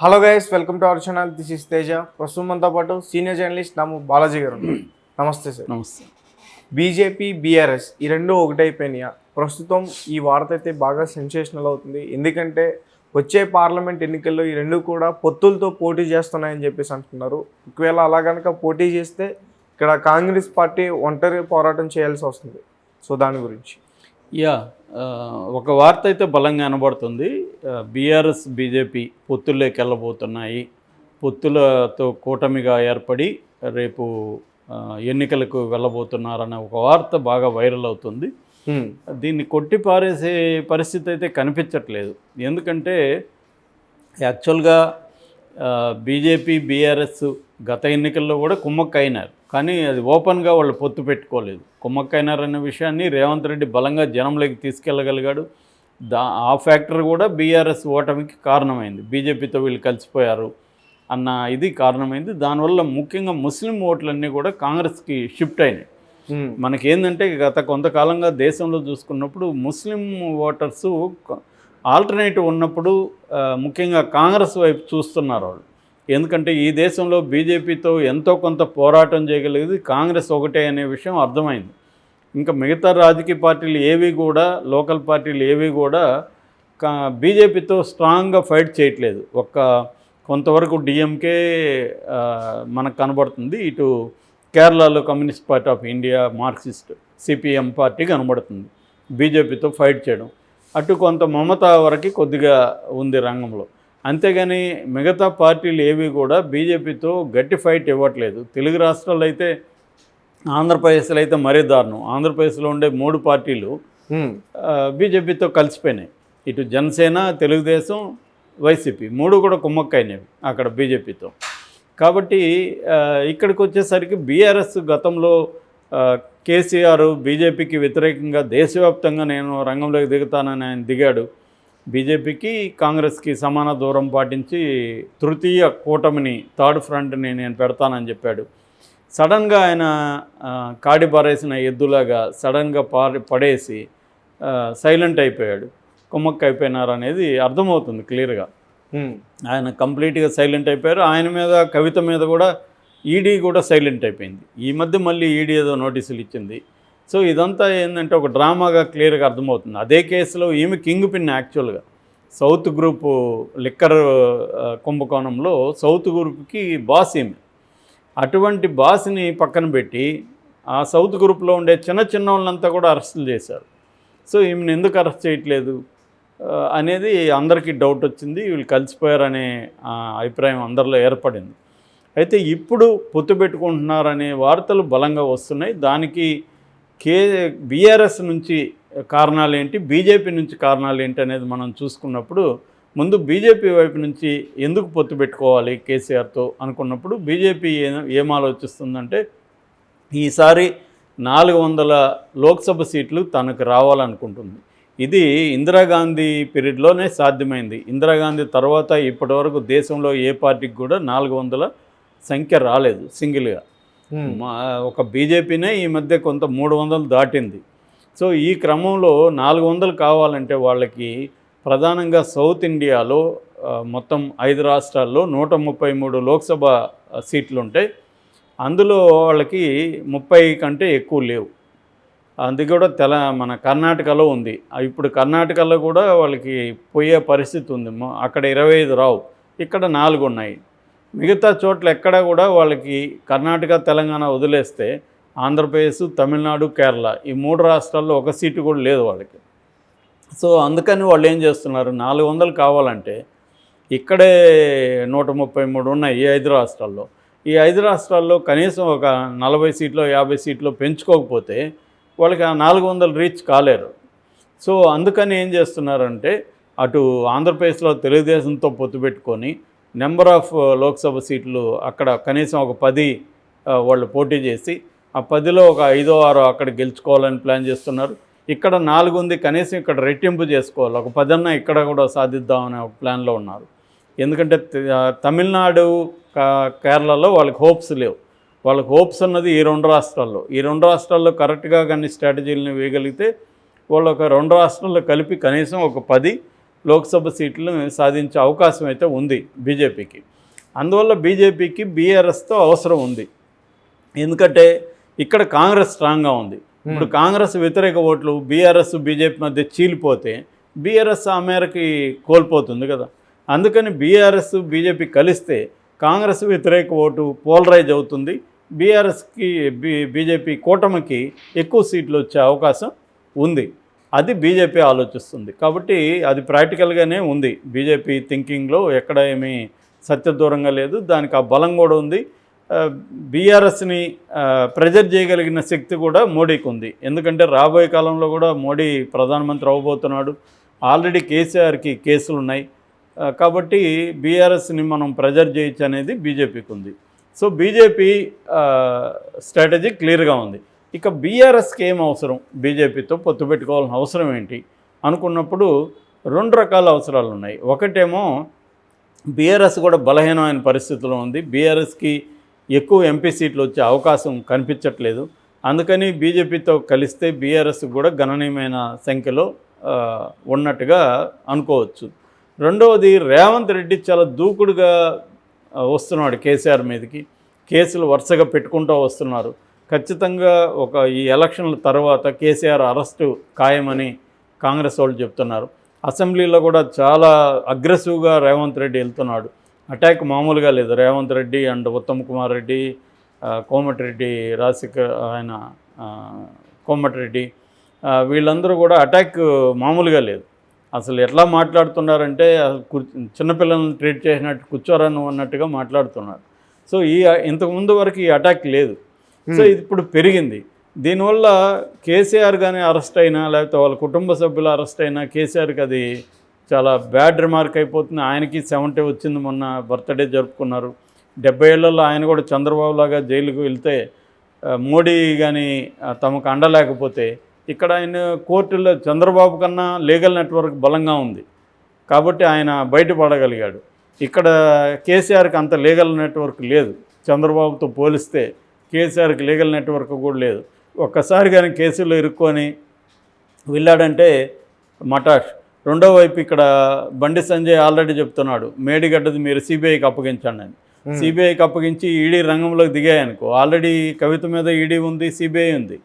Hello guys welcome to our channel this is Teja ప్రస్తుతం మనతో పాటు సీనియర్ జర్నలిస్ట్ నాము బాలాజీ గారు. నమస్తే సార్. నమస్తే. బీజేపీ బీఆర్ఎస్ ఈ రెండు ఒకటైపోయినాయా? ప్రస్తుతం ఈ వార్త అయితే బాగా సెన్సేషనల్ అవుతుంది. ఎందుకంటే వచ్చే పార్లమెంట్ ఎన్నికల్లో ఈ రెండు కూడా పొత్తులతో పోటీ చేస్తున్నాయని చెప్పేసి అంటున్నారు. ఒకవేళ అలా కనుక పోటీ చేస్తే ఇక్కడ కాంగ్రెస్ పార్టీ ఒంటరి పోరాటం చేయాల్సి వస్తుంది. సో దాని గురించి. యా ఒక వార్త అయితే బలంగా కనబడుతుంది బీఆర్ఎస్ బీజేపీ పొత్తుల్లోకి వెళ్ళబోతున్నాయి. పొత్తులతో కూటమిగా ఏర్పడి రేపు ఎన్నికలకు వెళ్ళబోతున్నారనే ఒక వార్త బాగా వైరల్ అవుతుంది. దీన్ని కొట్టి పారేసే పరిస్థితి అయితే కనిపించట్లేదు. ఎందుకంటే యాక్చువల్గా బీజేపీ బీఆర్ఎస్ గత ఎన్నికల్లో కూడా కుమ్మక్కైనారు కానీ అది ఓపెన్గా వాళ్ళు పొత్తు పెట్టుకోలేదు. కుమ్మక్కైనారు అనే విషయాన్ని రేవంత్ రెడ్డి బలంగా జనంలోకి తీసుకెళ్ళగలిగాడు. దా ఆ ఫ్యాక్టర్ కూడా బీఆర్ఎస్ ఓటమికి కారణమైంది. బీజేపీతో వీళ్ళు కలిసిపోయారు అన్న ఇది కారణమైంది. దానివల్ల ముఖ్యంగా ముస్లిం ఓట్లన్నీ కూడా కాంగ్రెస్కి షిఫ్ట్ అయినాయి. మనకేందంటే గత కొంతకాలంగా దేశంలో చూసుకున్నప్పుడు ముస్లిం ఓటర్సు ఆల్టర్నేటివ్ ఉన్నప్పుడు ముఖ్యంగా కాంగ్రెస్ వైపు చూస్తున్నారు వాళ్ళు. ఎందుకంటే ఈ దేశంలో బీజేపీతో ఎంతో కొంత పోరాటం చేయగలిగేది కాంగ్రెస్ ఒకటే అనే విషయం అర్థమైంది. ఇంకా మిగతా రాజకీయ పార్టీలు ఏవి కూడా లోకల్ పార్టీలు ఏవి కూడా కా బీజేపీతో స్ట్రాంగ్గా ఫైట్ చేయట్లేదు. ఒక్క కొంతవరకు డిఎంకే మనకు కనబడుతుంది. ఇటు కేరళలో communist party of India Marxist CPM party కనబడుతుంది బీజేపీతో ఫైట్ చేయడం. అటు కొంత మమత వరకు కొద్దిగా ఉంది రంగంలో. అంతేగాని మిగతా పార్టీలు ఏవి కూడా బీజేపీతో గట్టి ఫైట్ ఇవ్వట్లేదు. తెలుగు రాష్ట్రాల్లో అయితే ఆంధ్రప్రదేశ్లో అయితే మరీ దారుణం. ఆంధ్రప్రదేశ్లో ఉండే మూడు పార్టీలు బీజేపీతో కలిసిపోయినాయి. ఇటు జనసేన తెలుగుదేశం వైసీపీ. మూడు కూడా కుమ్మక్కైనవి అక్కడ బీజేపీతో. కాబట్టి ఇక్కడికి వచ్చేసరికి బీఆర్ఎస్ గతంలో కేసీఆర్ బీజేపీకి వ్యతిరేకంగా దేశవ్యాప్తంగా నేను రంగంలోకి దిగుతానని ఆయన దిగాడు. బీజేపీకి కాంగ్రెస్కి సమాన దూరం పాటించి తృతీయ కూటమిని థర్డ్ ఫ్రంట్ని నేను పెడతానని చెప్పాడు. సడన్గా ఆయన కాడి పారేసిన ఎద్దులాగా సడన్గా పారి పడేసి సైలెంట్ అయిపోయాడు. కుమ్మక్క అయిపోయినారు అనేది అర్థమవుతుంది క్లియర్గా. ఆయన కంప్లీట్గా సైలెంట్ అయిపోయారు. ఆయన మీద కవిత మీద కూడా ఈడీ కూడా సైలెంట్ అయిపోయింది. ఈ మధ్య మళ్ళీ ఈడీ ఏదో నోటీసులు ఇచ్చింది. సో ఇదంతా ఏంటంటే ఒక డ్రామాగా క్లియర్గా అర్థమవుతుంది. అదే కేసులో ఈమె కింగ్ పిన్ యాక్చువల్గా. సౌత్ గ్రూపు లిక్కర్ కుంభకోణంలో సౌత్ గ్రూప్కి బాస్ ఈమె. అటువంటి బాస్ని పక్కన పెట్టి ఆ సౌత్ గ్రూప్లో ఉండే చిన్న చిన్న వాళ్ళంతా కూడా అరెస్టులు చేశారు. సో ఈమెను ఎందుకు అరెస్ట్ చేయట్లేదు? అనేది అందరికీ డౌట్ వచ్చింది. వీళ్ళు కలిసిపోయారనే ఆ, అభిప్రాయం అందరిలో ఏర్పడింది. అయితే ఇప్పుడు పొత్తు పెట్టుకుంటున్నారనే వార్తలు బలంగా వస్తున్నాయి. దానికి కే బీఆర్ఎస్ నుంచి కారణాలు ఏంటి? బీజేపీ నుంచి కారణాలు ఏంటి అనేది మనం చూసుకున్నప్పుడు ముందు బీజేపీ వైపు నుంచి ఎందుకు పొత్తు పెట్టుకోవాలి కేసీఆర్తో అనుకున్నప్పుడు బీజేపీ ఏ ఏం ఆలోచిస్తుందంటే ఈసారి నాలుగు వందల లోక్సభ సీట్లు తనకు రావాలనుకుంటుంది. ఇది ఇందిరాగాంధీ పీరియడ్లోనే సాధ్యమైంది. ఇందిరాగాంధీ తర్వాత ఇప్పటివరకు దేశంలో ఏ పార్టీకి కూడా నాలుగు వందల సంఖ్య రాలేదు సింగిల్గా. ఒక బీజేపీనే ఈ మధ్య కొంత మూడు వందలు దాటింది. సో ఈ క్రమంలో నాలుగు వందలు కావాలంటే వాళ్ళకి ప్రధానంగా సౌత్ ఇండియాలో మొత్తం ఐదు రాష్ట్రాల్లో నూట ముప్పై మూడు లోక్సభ సీట్లు ఉంటాయి అందులో వాళ్ళకి ముప్పై కంటే ఎక్కువ లేవు. అది కూడా తెల మన కర్ణాటకలో ఉంది. ఇప్పుడు కర్ణాటకలో కూడా వాళ్ళకి పోయే పరిస్థితి ఉంది. అక్కడ ఇరవై ఐదు రావు. ఇక్కడ నాలుగు ఉన్నాయి. మిగతా చోట్ల ఎక్కడ కూడా వాళ్ళకి కర్ణాటక తెలంగాణ వదిలేస్తే ఆంధ్రప్రదేశ్ తమిళనాడు కేరళ ఈ మూడు రాష్ట్రాల్లో ఒక సీటు కూడా లేదు వాళ్ళకి. సో అందుకని వాళ్ళు ఏం చేస్తున్నారు? నాలుగు వందలు కావాలంటే ఇక్కడే నూట ముప్పై మూడు ఉన్నాయి ఈ ఐదు రాష్ట్రాల్లో. ఈ ఐదు రాష్ట్రాల్లో కనీసం ఒక నలభై సీట్లు యాభై సీట్లు పెంచుకోకపోతే వాళ్ళకి ఆ నాలుగు వందలు రీచ్ కాలేరు. సో అందుకని ఏం చేస్తున్నారంటే అటు ఆంధ్రప్రదేశ్లో తెలుగుదేశంతో పొత్తు పెట్టుకొని నెంబర్ ఆఫ్ లోక్సభ సీట్లు అక్కడ కనీసం ఒక పది వాళ్ళు పోటీ చేసి ఆ పదిలో ఒక ఐదో ఆరో అక్కడ గెలుచుకోవాలని ప్లాన్ చేస్తున్నారు. ఇక్కడ నాలుగు ఉంది కనీసం ఇక్కడ రెట్టింపు చేసుకోవాలి. ఒక పదన్న ఇక్కడ కూడా సాధిద్దామనే ఒక ప్లాన్లో ఉన్నారు. ఎందుకంటే తమిళనాడు కా- కేరళలో వాళ్ళకి హోప్స్ లేవు. వాళ్ళకి హోప్స్ అన్నది ఈ రెండు రాష్ట్రాల్లో. ఈ రెండు రాష్ట్రాల్లో కరెక్ట్గా కానీ స్ట్రాటజీలను వేయగలిగితే వాళ్ళు ఒక రెండు రాష్ట్రాల్లో కలిపి కనీసం ఒక పది లోక్సభ సీట్లను సాధించే అవకాశం అయితే ఉంది బీజేపీకి. అందువల్ల బీజేపీకి బీఆర్ఎస్తో అవసరం ఉంది. ఎందుకంటే ఇక్కడ కాంగ్రెస్ స్ట్రాంగ్గా ఉంది. ఇప్పుడు కాంగ్రెస్ వ్యతిరేక ఓట్లు బీఆర్ఎస్ బీజేపీ మధ్య చీలిపోతే బీఆర్ఎస్ ఆ మేరకి కోల్పోతుంది కదా. అందుకని బీఆర్ఎస్ బీజేపీ కలిస్తే కాంగ్రెస్ వ్యతిరేక ఓటు పోలరైజ్ అవుతుంది. బీఆర్ఎస్కి బీ బీజేపీ కూటమికి ఎక్కువ సీట్లు వచ్చే అవకాశం ఉంది. అది బీజేపీ ఆలోచిస్తుంది. కాబట్టి అది ప్రాక్టికల్గానే ఉంది. బీజేపీ థింకింగ్లో ఎక్కడ ఏమీ సత్యదూరంగా లేదు. దానికి ఆ బలం కూడా ఉంది. బీఆర్ఎస్ని ప్రెజర్ చేయగలిగిన శక్తి కూడా మోడీకి ఉంది. ఎందుకంటే రాబోయే కాలంలో కూడా మోడీ ప్రధానమంత్రి అవ్వబోతున్నాడు ఆల్రెడీ కేసీఆర్కి కేసులు ఉన్నాయి. కాబట్టి బీఆర్ఎస్ని మనం ప్రెజర్ చేయొచ్చు అనేది బీజేపీకి ఉంది. సో బీజేపీ స్ట్రాటజీ క్లియర్గా ఉంది. ఇక బీఆర్ఎస్కి ఏం అవసరం? బీజేపీతో పొత్తు పెట్టుకోవాల్సిన అవసరం ఏంటి? అనుకున్నప్పుడు రెండు రకాల అవసరాలు ఉన్నాయి. ఒకటేమో బీఆర్ఎస్ కూడా బలహీనమైన పరిస్థితిలో ఉంది. బీఆర్ఎస్కి ఎక్కువ ఎంపీ సీట్లు వచ్చే అవకాశం కనిపించట్లేదు. అందుకని బీజేపీతో కలిస్తే బీఆర్ఎస్ కూడా గణనీయమైన సంఖ్యలో ఉన్నట్టుగా అనుకోవచ్చు. రెండవది రేవంత్ రెడ్డి చాలా దూకుడుగా వస్తున్నాడు కేసీఆర్ మీదకి. కేసులు వరుసగా పెట్టుకుంటూ వస్తున్నారు. ఖచ్చితంగా ఒక ఈ ఎలక్షన్ల తర్వాత కేసీఆర్ అరెస్టు ఖాయమని కాంగ్రెస్ వాళ్ళు చెప్తున్నారు. అసెంబ్లీలో కూడా చాలా అగ్రెసివ్గా రేవంత్ రెడ్డి వెళ్తున్నాడు. అటాక్ మామూలుగా లేదు. రేవంత్ రెడ్డి అండ్ ఉత్తమ్ కుమార్ రెడ్డి కోమటిరెడ్డి రాజశేఖర్ ఆయన కోమటిరెడ్డి వీళ్ళందరూ కూడా అటాక్ మామూలుగా లేదు. అసలు ఎట్లా మాట్లాడుతున్నారంటే అసలు చిన్నపిల్లల్ని ట్రీట్ చేసినట్టు కూర్చోరాను అన్నట్టుగా మాట్లాడుతున్నారు. సో ఈ ఇంతకుముందు వరకు ఈ అటాక్ లేదు. సో ఇది ఇప్పుడు పెరిగింది. దీనివల్ల కేసీఆర్ కానీ అరెస్ట్ అయినా లేకపోతే వాళ్ళ కుటుంబ సభ్యులు అరెస్ట్ అయినా కేసీఆర్కి అది చాలా బ్యాడ్ రిమార్క్ అయిపోతుంది. ఆయనకి సెవెంటీ వచ్చింది మొన్న బర్త్డే జరుపుకున్నారు. డెబ్బై ఏళ్ళల్లో ఆయన కూడా చంద్రబాబు లాగా జైలుకు వెళ్తే మోడీ కానీ తమకు అండలేకపోతే ఇక్కడ ఆయన కోర్టులో చంద్రబాబు కన్నా లీగల్ నెట్వర్క్ బలంగా ఉంది. కాబట్టి ఆయన బయటపడగలిగాడు. ఇక్కడ కేసీఆర్కి అంత లీగల్ నెట్వర్క్ లేదు. చంద్రబాబుతో పోలిస్తే కేసీఆర్కి లీగల్ నెట్వర్క్ కూడా లేదు. ఒక్కసారి కానీ కేసులో ఇరుక్కొని వెళ్ళాడంటే మటాష్. రెండో వైపు ఇక్కడ బండి సంజయ్ ఆల్రెడీ చెప్తున్నాడు మేడిగడ్డది మీరు సిబిఐకి అప్పగించండి అని. సిబిఐకి అప్పగించి ఈడీ రంగంలోకి దిగాయనుకో. ఆల్రెడీ కవిత మీద ఈడీ ఉంది సిబిఐ ఉంది.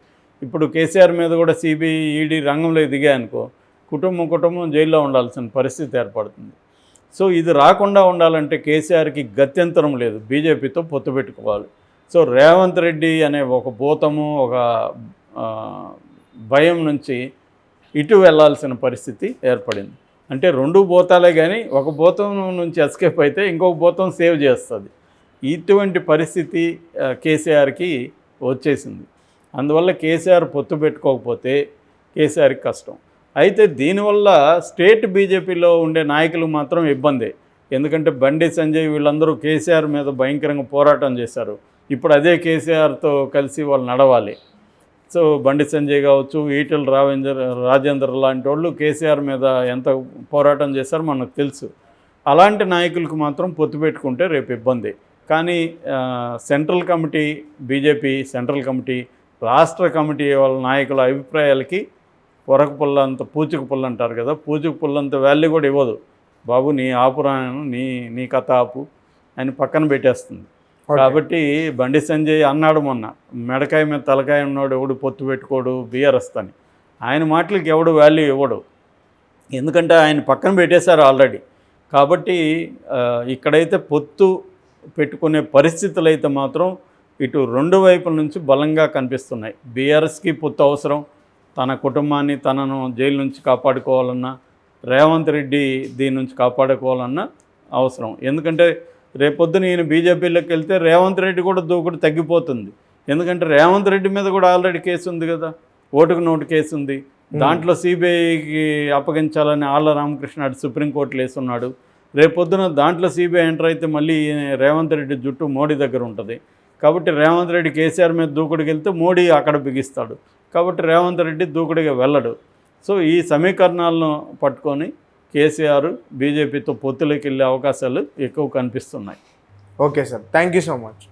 ఇప్పుడు కేసీఆర్ మీద కూడా సిబిఐ ఈడీ రంగంలోకి దిగాయనుకో కుటుంబం కుటుంబం జైల్లో ఉండాల్సిన పరిస్థితి ఏర్పడుతుంది. సో ఇది రాకుండా ఉండాలంటే కేసీఆర్కి గత్యంతరం లేదు. బీజేపీతో పొత్తు పెట్టుకోవాలి. సో రేవంత్ రెడ్డి అనే ఒక భూతము ఒక భయం నుంచి ఇటు వెళ్ళాల్సిన పరిస్థితి ఏర్పడింది. అంటే రెండు భూతాలే కానీ ఒక భూతం నుంచి ఎస్కేప్ అయితే ఇంకొక భూతం సేవ్ చేస్తుంది. ఇటువంటి పరిస్థితి కేసీఆర్కి వచ్చేసింది. అందువల్ల కేసీఆర్ పొత్తు పెట్టుకోకపోతే కేసీఆర్కి కష్టం. అయితే దీనివల్ల స్టేట్ బీజేపీలో ఉండే నాయకులు మాత్రం ఇబ్బందే. ఎందుకంటే బండి సంజయ్ వీళ్ళందరూ కేసీఆర్ మీద భయంకరంగా పోరాటం చేశారు. ఇప్పుడు అదే కేసీఆర్తో కలిసి వాళ్ళు నడవాలి. సో బండి సంజయ్ కావచ్చు ఈటెల రావేంద్ర రాజేందర్ లాంటి వాళ్ళు కేసీఆర్ మీద ఎంత పోరాటం చేశారో మనకు తెలుసు. అలాంటి నాయకులకు మాత్రం పొత్తు పెట్టుకుంటే రేపు ఇబ్బంది. కానీ central committee BJP central committee రాష్ట్ర కమిటీ వాళ్ళ నాయకుల అభిప్రాయాలకి పొరకు పుల్ల అంత పూచుకు పుల్ల అంటారు కదా పూచుకు పుల్లంత వాల్యూ కూడా ఇవ్వదు. బాబు నీ ఆపురాను నీ నీ కథ ఆపు అని పక్కన పెట్టేస్తుంది. కాబట్టి బండి సంజయ్ అన్నాడు మొన్న మెడకాయ మీద తలకాయ ఉన్నాడు ఎవడు పొత్తు పెట్టుకోడు బీఆర్ఎస్ అని. ఆయన మాటలకి ఎవడు వాల్యూ ఇవ్వడు. ఎందుకంటే ఆయన పక్కన పెట్టేశారు ఆల్రెడీ కాబట్టి ఇక్కడైతే పొత్తు పెట్టుకునే పరిస్థితులు అయితే మాత్రం ఇటు రెండు వైపుల నుంచి బలంగా కనిపిస్తున్నాయి. బీఆర్ఎస్కి పొత్తు అవసరం. తన కుటుంబాన్ని తనను జైలు నుంచి కాపాడుకోవాలన్నా రేవంత్ రెడ్డి దీని నుంచి కాపాడుకోవాలన్నా అవసరం. ఎందుకంటే రేపొద్దున ఈయన బీజేపీలోకి వెళ్తే రేవంత్ రెడ్డి కూడా దూకుడు తగ్గిపోతుంది. ఎందుకంటే రేవంత్ రెడ్డి మీద కూడా ఆల్రెడీ కేసు ఉంది కదా. ఓటుకు నోటు కేసు ఉంది. దాంట్లో సిబిఐకి అప్పగించాలని ఆళ్ళ రామకృష్ణ అటు సుప్రీంకోర్టులో వేస్తున్నాడు రేపొద్దున దాంట్లో సిబిఐ ఎంటర్ అయితే మళ్ళీ ఈయన రేవంత్ రెడ్డి జుట్టు మోడీ దగ్గర ఉంటుంది. కాబట్టి రేవంత్ రెడ్డి కేసీఆర్ మీద దూకుడికి వెళ్తే మోడీ అక్కడ బిగిస్తాడు. కాబట్టి రేవంత్ రెడ్డి దూకుడిగా వెళ్ళడు. సో ఈ సమీకరణాలను పట్టుకొని కేసీఆర్ బీజేపీతో పొత్తులోకి వెళ్ళే అవకాశాలు ఎక్కువ కనిపిస్తున్నాయి. Okay sir. Thank you so much.